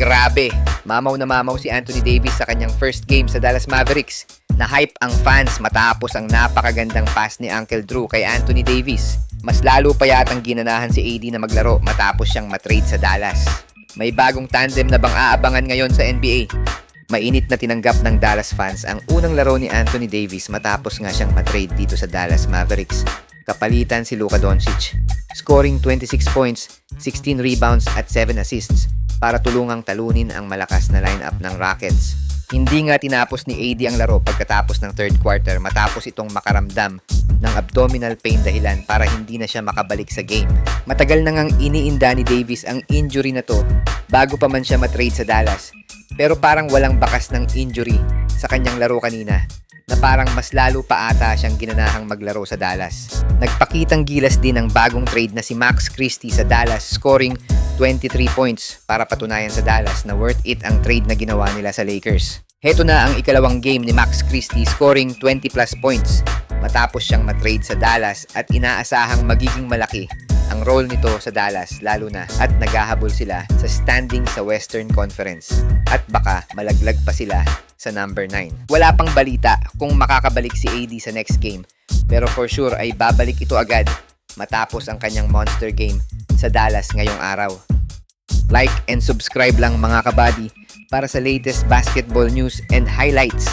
Grabe, mamaw na mamaw si Anthony Davis sa kanyang first game sa Dallas Mavericks. Na-hype ang fans matapos ang napakagandang pass ni Uncle Drew kay Anthony Davis. Mas lalo pa yatang ginanahan si AD na maglaro matapos siyang matrade sa Dallas. May bagong tandem na bang aabangan ngayon sa NBA? Mainit na tinanggap ng Dallas fans ang unang laro ni Anthony Davis matapos nga siyang matrade dito sa Dallas Mavericks. Kapalitan si Luka Doncic. Scoring 26 points, 16 rebounds at 7 assists para tulungang talunin ang malakas na lineup ng Rockets. Hindi nga tinapos ni AD ang laro pagkatapos ng third quarter matapos itong makaramdam ng abdominal pain dahilan para hindi na siya makabalik sa game. Matagal na ngang iniinda ni Davis ang injury na to bago pa man siya matrade sa Dallas. Pero parang walang bakas ng injury sa kanyang laro kanina na parang mas lalo pa ata siyang ginanahang maglaro sa Dallas. Nagpakitang gilas din ang bagong trade na si Max Christie sa Dallas scoring 23 points para patunayan sa Dallas na worth it ang trade na ginawa nila sa Lakers. Heto na ang ikalawang game ni Max Christie scoring 20 plus points matapos siyang matrade sa Dallas at inaasahang magiging malaki ang role nito sa Dallas lalo na at naghahabol sila sa standing sa Western Conference at baka malaglag pa sila sa number 9. Wala pang balita kung makakabalik si AD sa next game pero for sure ay babalik ito agad matapos ang kanyang monster game sa Dallas ngayong araw. Like and subscribe lang mga kabady para sa latest basketball news and highlights